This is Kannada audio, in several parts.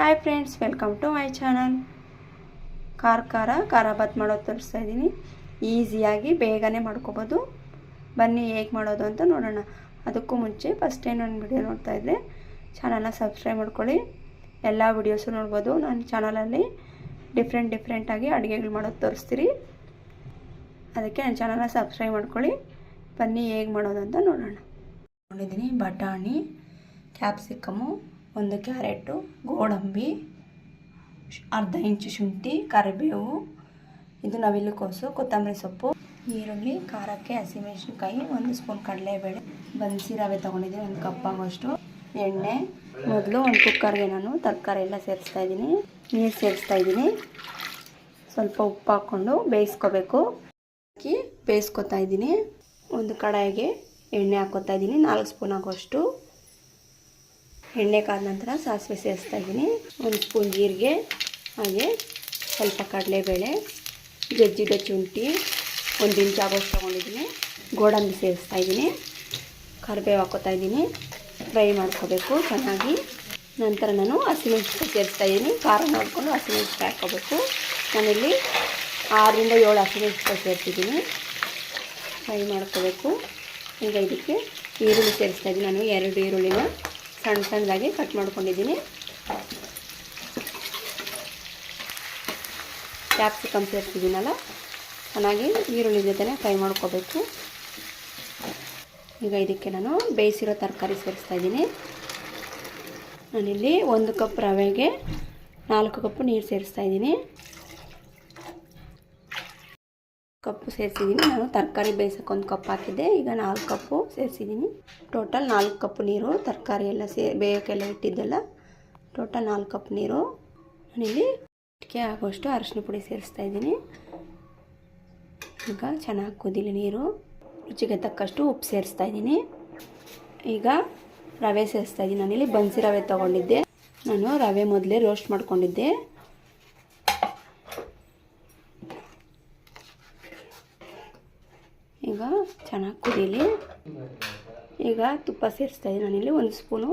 Hi friends welcome to my channel ಖಾರ ಖಾರ ಖಾರ ಬಾತ್ ಮಾಡೋದು ತೋರಿಸ್ತಾ ಇದ್ದೀನಿ ಈಸಿಯಾಗಿ ಬೇಗನೆ ಮಾಡ್ಕೋಬೋದು. ಬನ್ನಿ ಹೇಗೆ ಮಾಡೋದು ಅಂತ ನೋಡೋಣ. ಅದಕ್ಕೂ ಮುಂಚೆ ಫಸ್ಟ್ ಟೈಮ್ ನನ್ನ ವಿಡಿಯೋ ನೋಡ್ತಾ ಇದ್ದರೆ ಚಾನಲ್ನ ಸಬ್ಸ್ಕ್ರೈಬ್ ಮಾಡ್ಕೊಳ್ಳಿ. ಎಲ್ಲ ವಿಡಿಯೋಸು ನೋಡ್ಬೋದು. ನನ್ನ ಚಾನಲಲ್ಲಿ ಡಿಫ್ರೆಂಟ್ ಡಿಫ್ರೆಂಟಾಗಿ ಅಡುಗೆಗಳು ಮಾಡೋದು ತೋರಿಸ್ತೀರಿ. ಅದಕ್ಕೆ ನನ್ನ ಚಾನಲ್ನ ಸಬ್ಸ್ಕ್ರೈಬ್ ಮಾಡ್ಕೊಳ್ಳಿ. ಬನ್ನಿ ಹೇಗೆ ಮಾಡೋದು ಅಂತ ನೋಡೋಣ. ನೋಡಿದ್ದೀನಿ ಬಟಾಣಿ ಕ್ಯಾಪ್ಸಿಕಮು ಒಂದು ಕ್ಯಾರೆಟು, ಗೋಡಂಬಿ, ಅರ್ಧ ಇಂಚು ಶುಂಠಿ, ಕರಿಬೇವು, ಇದು ನವಿಲುಕೋಸು ಕೊತ್ತಂಬರಿ ಸೊಪ್ಪು, ಈರುಳ್ಳಿ, ಖಾರಕ್ಕೆ ಹಸಿಮೆಣಸಿನ್ಕಾಯಿ, ಒಂದು ಸ್ಪೂನ್ ಕಡಲೆಬೇಳೆ, ಬನ್ಸಿ ರವೆ ತೊಗೊಂಡಿದ್ದೀನಿ, ಒಂದು ಕಪ್ ಆಗೋಷ್ಟು. ಎಣ್ಣೆ, ಮೊದಲು ಒಂದು ಕುಕ್ಕರ್ಗೆ ನಾನು ತರಕಾರಿ ಎಲ್ಲ ಸೇರಿಸ್ತಾ ಇದ್ದೀನಿ. ನೀರು ಸೇರಿಸ್ತಾ ಇದ್ದೀನಿ. ಸ್ವಲ್ಪ ಉಪ್ಪು ಹಾಕ್ಕೊಂಡು ಬೇಯಿಸ್ಕೋಬೇಕು. ಹಾಕಿ ಬೇಯಿಸ್ಕೊತಾ ಇದ್ದೀನಿ. ಒಂದು ಕಡಾಯಿಗೆ ಎಣ್ಣೆ ಹಾಕ್ಕೊತಾ ಇದ್ದೀನಿ, ನಾಲ್ಕು ಸ್ಪೂನ್ ಆಗೋಷ್ಟು. ಎಣ್ಣೆ ಕಾದ ನಂತರ ಸಾಸಿವೆ ಸೇರಿಸ್ತಾ ಇದ್ದೀನಿ. ಒಂದು ಸ್ಪೂನ್ ಜೀರಿಗೆ, ಹಾಗೆ ಸ್ವಲ್ಪ ಕಡಲೆಬೇಳೆ, ಜಜ್ಜಿದ ಶುಂಠಿ, ಒಂದು ಇಂಚು ಆಗೋಷ್ಟು ತೊಗೊಂಡಿದ್ದೀನಿ. ಗೋಡಂಬಿ ಸೇರಿಸ್ತಾ ಇದ್ದೀನಿ. ಕರಿಬೇವು ಹಾಕೋತಾ ಇದ್ದೀನಿ. ಫ್ರೈ ಮಾಡ್ಕೋಬೇಕು ಚೆನ್ನಾಗಿ. ನಂತರ ನಾನು ಹಸಿಮೆಣಸಿನ್ಕಾಯಿ ಸೇರಿಸ್ತಾ ಇದ್ದೀನಿ. ಖಾರ ನೋಡಿಕೊಂಡು ಹಸಿಮೆಣಸಿನ್ಕಾಯಿ ಹಾಕ್ಕೋಬೇಕು ನಾನಿಲ್ಲಿ ಆರರಿಂದ ಏಳು ಹಸಿಮೆಣಸಿನ್ಕಾಯಿ ಸೇರಿಸಿದ್ದೀನಿ. ಫ್ರೈ ಮಾಡ್ಕೋಬೇಕು. ಈಗ ಇದಕ್ಕೆ ಈರುಳ್ಳಿ ಸೇರಿಸ್ತಾ ಇದ್ದೀನಿ. ನಾನು ಎರಡು ಈರುಳ್ಳಿನ. ಸಣ್ಣ ಸಣ್ಣದಾಗಿ ಕಟ್ ಮಾಡ್ಕೊಂಡಿದ್ದೀನಿ. ಕ್ಯಾಪ್ಸಿಕಮ್ ಸೇರಿಸಿದ್ದೀನಲ್ಲ ಚೆನ್ನಾಗಿ ಈರುಳ್ಳಿ ಜೊತೆನೇ ಫ್ರೈ ಮಾಡ್ಕೋಬೇಕು. ಈಗ ಇದಕ್ಕೆ ನಾನು ಬೇಯಿಸಿರೋ ತರಕಾರಿ ಸೇರಿಸ್ತಾ ಇದ್ದೀನಿ. ನಾನಿಲ್ಲಿ ಒಂದು ಕಪ್ ರವೆಗೆ ನಾಲ್ಕು ಕಪ್ ನೀರು ಸೇರಿಸ್ತಾ ಇದ್ದೀನಿ. ಕಪ್ಪು ಸೇರಿಸಿದ್ದೀನಿ. ನಾನು ತರಕಾರಿ ಬೇಯಿಸೋಕೆ ಒಂದು ಕಪ್ ಹಾಕಿದ್ದೆ. ಈಗ ನಾಲ್ಕು ಕಪ್ಪು ಸೇರಿಸಿದ್ದೀನಿ. ಟೋಟಲ್ ನಾಲ್ಕು ಕಪ್ ನೀರು ತರಕಾರಿ ಎಲ್ಲ ಸೇ ಬೇಯೋಕ್ಕೆಲ್ಲ ಇಟ್ಟಿದ್ದೆಲ್ಲ. ಟೋಟಲ್ ನಾಲ್ಕು ಕಪ್ ನೀರು ನಾನಿಲ್ಲಿ ಇದಕ್ಕೆ ಆಗೋಷ್ಟು ಅರಶಿನ ಪುಡಿ ಸೇರಿಸ್ತಾ ಇದ್ದೀನಿ. ಈಗ ಚೆನ್ನಾಗಿ ಕುದಿಲಿ ನೀರು. ರುಚಿಗೆ ತಕ್ಕಷ್ಟು ಉಪ್ಪು ಸೇರಿಸ್ತಾ ಇದ್ದೀನಿ. ಈಗ ರವೆ ಸೇರಿಸ್ತಾ ಇದ್ದೀನಿ. ನಾನಿಲ್ಲಿ ಬನ್ಸಿ ರವೆ ತೊಗೊಂಡಿದ್ದೆ. ನಾನು ರವೆ ಮೊದಲೇ ರೋಸ್ಟ್ ಮಾಡ್ಕೊಂಡಿದ್ದೆ. ಈಗ ಚೆನ್ನಾಗಿ ಕುದೀಲಿ. ಈಗ ತುಪ್ಪ ಸೇರಿಸ್ತಾ ಇದ್ದೀನಿ ನಾನಿಲ್ಲಿ, ಒಂದು ಸ್ಪೂನು.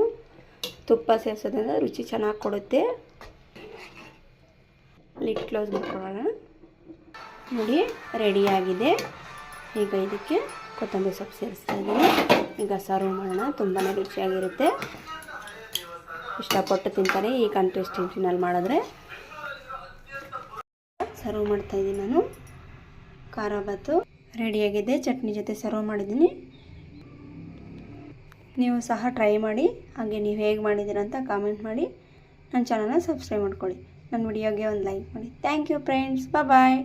ತುಪ್ಪ ಸೇರಿಸೋದ್ರಿಂದ ರುಚಿ ಚೆನ್ನಾಗಿ ಕೊಡುತ್ತೆ. ಲಿಟ್ ಕ್ಲೋಸ್ ಮಾಡ್ಕೊಳ್ಳೋಣ. ನೋಡಿ ರೆಡಿಯಾಗಿದೆ ಈಗ ಇದಕ್ಕೆ ಕೊತ್ತಂಬರಿ ಸೊಪ್ಪು ಸೇರಿಸ್ತಾ ಇದ್ದೀನಿ. ಈಗ ಸರ್ವ್ ಮಾಡೋಣ ತುಂಬಾ ರುಚಿಯಾಗಿರುತ್ತೆ. ಇಷ್ಟಪಟ್ಟು ತಿಂತಾರೆ, ಈ ಕನ್ಸಿಸ್ಟೆನ್ಸಿನಲ್ಲಿ ಮಾಡಿದ್ರೆ. ಸರ್ವ್ ಮಾಡ್ತಾಯಿದ್ದೀನಿ ನಾನು. ಖಾರ ಬಾತು ರೆಡಿಯಾಗಿದೆ ಚಟ್ನಿ ಜೊತೆ ಸರ್ವ್ ಮಾಡಿದ್ದೀನಿ. ನೀವು ಸಹ ಟ್ರೈ ಮಾಡಿ. ಹಾಗೆ ನೀವು ಹೇಗೆ ಮಾಡಿದ್ದೀರ ಅಂತ ಕಾಮೆಂಟ್ ಮಾಡಿ. ನನ್ನ ಚಾನಲ್ನ ಸಬ್ಸ್ಕ್ರೈಬ್ ಮಾಡ್ಕೊಳ್ಳಿ. ನನ್ನ ವಿಡಿಯೋಗೆ ಒಂದು ಲೈಕ್ ಮಾಡಿ. Thank you friends bye